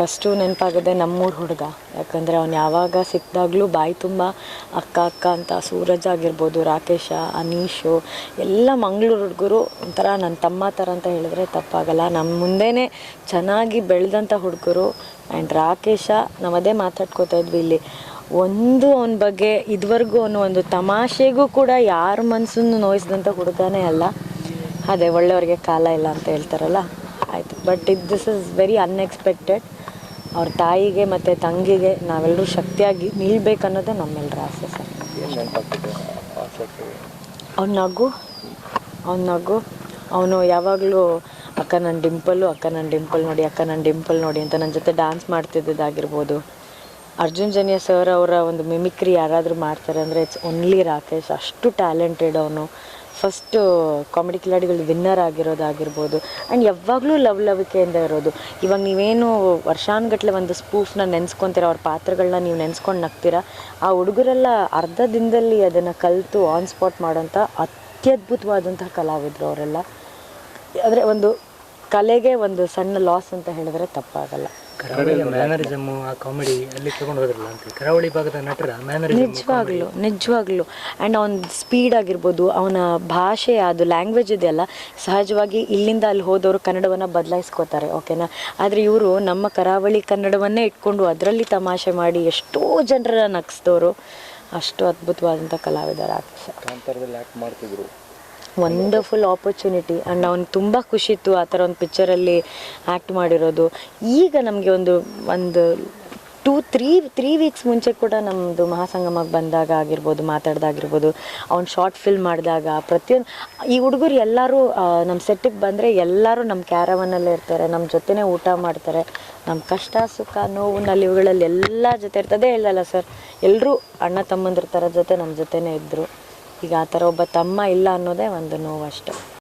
First ನೆನಪಾಗದೆ ನಮ್ಮೂರು ಹುಡುಗ. ಯಾಕಂದರೆ ಅವ್ನು ಯಾವಾಗ ಸಿಕ್ಕಿದಾಗಲೂ ಬಾಯಿ ತುಂಬ ಅಕ್ಕ ಅಕ್ಕ ಅಂತ ಸೂರಜ್ ಆಗಿರ್ಬೋದು, ರಾಕೇಶ, ಅನೀಶು, ಎಲ್ಲ ಮಂಗಳೂರು ಹುಡುಗರು ಒಂಥರ ನನ್ನ ತಮ್ಮ ಥರ ಅಂತ ಹೇಳಿದ್ರೆ ತಪ್ಪಾಗಲ್ಲ. ನಮ್ಮ ಮುಂದೆನೇ ಚೆನ್ನಾಗಿ ಬೆಳೆದಂಥ ಹುಡುಗರು ಆ್ಯಂಡ್ ರಾಕೇಶ, ನಾವು ಅದೇ ಮಾತಾಡ್ಕೋತಾ ಇದ್ವಿ ಇಲ್ಲಿ. ಒಂದು ಅವನ ಬಗ್ಗೆ ಇದುವರೆಗೂ ಅವನು ಒಂದು ತಮಾಷೆಗೂ ಕೂಡ ಯಾರ ಮನಸ್ಸನ್ನು ನೋಯಿಸಿದಂಥ ಹುಡುಗನೇ ಅಲ್ಲ. ಅದೇ ಒಳ್ಳೆಯವ್ರಿಗೆ ಕಾಲ ಇಲ್ಲ ಅಂತ ಹೇಳ್ತಾರಲ್ಲ. ಆಯಿತು ಬಟ್ ಇದು ದಿಸ್ ಇಸ್ ವೆರಿ ಅನ್ಎಕ್ಸ್ಪೆಕ್ಟೆಡ್ ಅವ್ರ ತಾಯಿಗೆ ಮತ್ತು ತಂಗಿಗೆ ನಾವೆಲ್ಲರೂ ಶಕ್ತಿಯಾಗಿ ನಿಲ್ಬೇಕನ್ನೋದೇ ನಮ್ಮೆಲ್ಲರ ಆಸೆ ಸರ್. ಅವ್ನ ನಗು ಅವ್ನ ನಗು. ಅವನು ಯಾವಾಗಲೂ ಅಕ್ಕ ನನ್ನ ಡಿಂಪಲ್ಲು ಅಕ್ಕ ನನ್ನ ಡಿಂಪಲ್ ನೋಡಿ ಅಕ್ಕ ನನ್ನ ಡಿಂಪಲ್ ನೋಡಿ ಅಂತ ನನ್ನ ಜೊತೆ ಡ್ಯಾನ್ಸ್ ಮಾಡ್ತಿದ್ದಿದ್ದಾಗಿರ್ಬೋದು. ಅರ್ಜುನ್ ಜನಿಯ ಸರ್ ಅವರ ಒಂದು ಮಿಮಿಕ್ರಿ ಯಾರಾದರೂ ಮಾಡ್ತಾರೆ ಅಂದರೆ ಇಟ್ಸ್ ಓನ್ಲಿ ರಾಕೇಶ್. ಅಷ್ಟು ಟ್ಯಾಲೆಂಟೆಡ್ ಅವನು. ಫಸ್ಟು ಕಾಮಿಡಿ ಕಿಲಾಡಿಗಳು ವಿನ್ನರ್ ಆಗಿರೋದಾಗಿರ್ಬೋದು. ಆ್ಯಂಡ್ ಯಾವಾಗಲೂ ಲವ್ ಲವಿಕೆಯಿಂದ ಇರೋದು. ಇವಾಗ ನೀವೇನು ವರ್ಷಾನುಗಟ್ಲೆ ಒಂದು ಸ್ಪೂಫ್ನ ನೆನೆಸ್ಕೊತೀರ, ಅವ್ರ ಪಾತ್ರಗಳನ್ನ ನೀವು ನೆನೆಸ್ಕೊಂಡು ನಗ್ತೀರ? ಆ ಹುಡುಗರೆಲ್ಲ ಅರ್ಧ ದಿನದಲ್ಲಿ ಅದನ್ನು ಕಲಿತು ಆನ್ ಸ್ಪಾಟ್ ಮಾಡೋಂಥ ಅತ್ಯದ್ಭುತವಾದಂತಹ ಕಲಾವಿದರು ಅವರೆಲ್ಲ. ಅಂದರೆ ಒಂದು ಕಲೆಗೆ ಒಂದು ಸಣ್ಣ ಲಾಸ್ ಅಂತ ಹೇಳಿದ್ರೆ ತಪ್ಪಾಗಲ್ಲ. ಕರಾವಳಿಯ ಮ್ಯಾನರಿಸಮು ಆ ಕಾಮಿಡಿ ಅಲ್ಲಿ ತಗೊಂಡು ಹೋದ್ರಲ್ಲ ಅಂತ ಕರಾವಳಿ ಭಾಗದ ನಟರ ಮ್ಯಾನರಿಸಮ್ ನಿಜವಾಗ್ಲು ನಿಜವಾಗ್ಲು. ಆ್ಯಂಡ್ ಅವನ ಸ್ಪೀಡ್ ಆಗಿರ್ಬೋದು ಅವನ ಭಾಷೆ ಅದು ಲ್ಯಾಂಗ್ವೇಜ್ ಇದೆಯಲ್ಲ ಸಹಜವಾಗಿ ಇಲ್ಲಿಂದ ಅಲ್ಲಿ ಹೋದವರು ಕನ್ನಡವನ್ನು ಬದಲಾಯಿಸ್ಕೋತಾರೆ ಓಕೆನಾ ಆದರೆ ಇವರು ನಮ್ಮ ಕರಾವಳಿ ಕನ್ನಡವನ್ನೇ ಇಟ್ಕೊಂಡು ಅದರಲ್ಲಿ ತಮಾಷೆ ಮಾಡಿ ಎಷ್ಟೋ ಜನರ ನಗಿಸಿದವರು. ಅಷ್ಟು ಅದ್ಭುತವಾದಂಥ ಕಲಾವಿದರ ಆಕ್ಷ ಕಾಂತಾರದಲ್ಲಿ ಮಾಡ್ತಿದ್ರು. ವಂಡರ್ಫುಲ್ ಆಪರ್ಚುನಿಟಿ ಆ್ಯಂಡ್ ಅವ್ನು ತುಂಬ ಖುಷಿ ಇತ್ತು ಆ ಥರ ಒಂದು ಪಿಕ್ಚರಲ್ಲಿ ಆ್ಯಕ್ಟ್ ಮಾಡಿರೋದು. ಈಗ ನಮಗೆ ಒಂದು ಒಂದು ಟೂ ತ್ರೀ ತ್ರೀ ವೀಕ್ಸ್ ಮುಂಚೆ ಕೂಡ ನಮ್ಮದು ಮಹಾಸಂಗಮಕ್ಕೆ ಬಂದಾಗ ಆಗಿರ್ಬೋದು ಮಾತಾಡ್ದಾಗಿರ್ಬೋದು ಅವ್ನು ಶಾರ್ಟ್ ಫಿಲ್ಮ್ ಮಾಡಿದಾಗ ಪ್ರತಿಯೊಂದು, ಈ ಹುಡುಗರು ಎಲ್ಲರೂ ನಮ್ಮ ಸೆಟ್ಟಿಗೆ ಬಂದರೆ ಎಲ್ಲರೂ ನಮ್ಮ ಕ್ಯಾರವನಲ್ಲೇ ಇರ್ತಾರೆ ನಮ್ಮ ಜೊತೆನೇ ಊಟ ಮಾಡ್ತಾರೆ. ನಮ್ಮ ಕಷ್ಟ, ಸುಖ, ನೋವು, ನಲಿವುಗಳಲ್ಲಿ ಎಲ್ಲ ಜೊತೆ ಇರ್ತದೆ ಹೇಳಲ್ಲ ಸರ್ ಎಲ್ಲರೂ ಅಣ್ಣ ತಮ್ಮಂದ್ರ ಥರ ಜೊತೆ ನಮ್ಮ ಜೊತೆನೇ ಇದ್ದರು ಈಗ ಆ ಥರ ಒಬ್ಬ ತಮ್ಮ ಇಲ್ಲ ಅನ್ನೋದೇ ಒಂದು ನೋವು ಅಷ್ಟೆ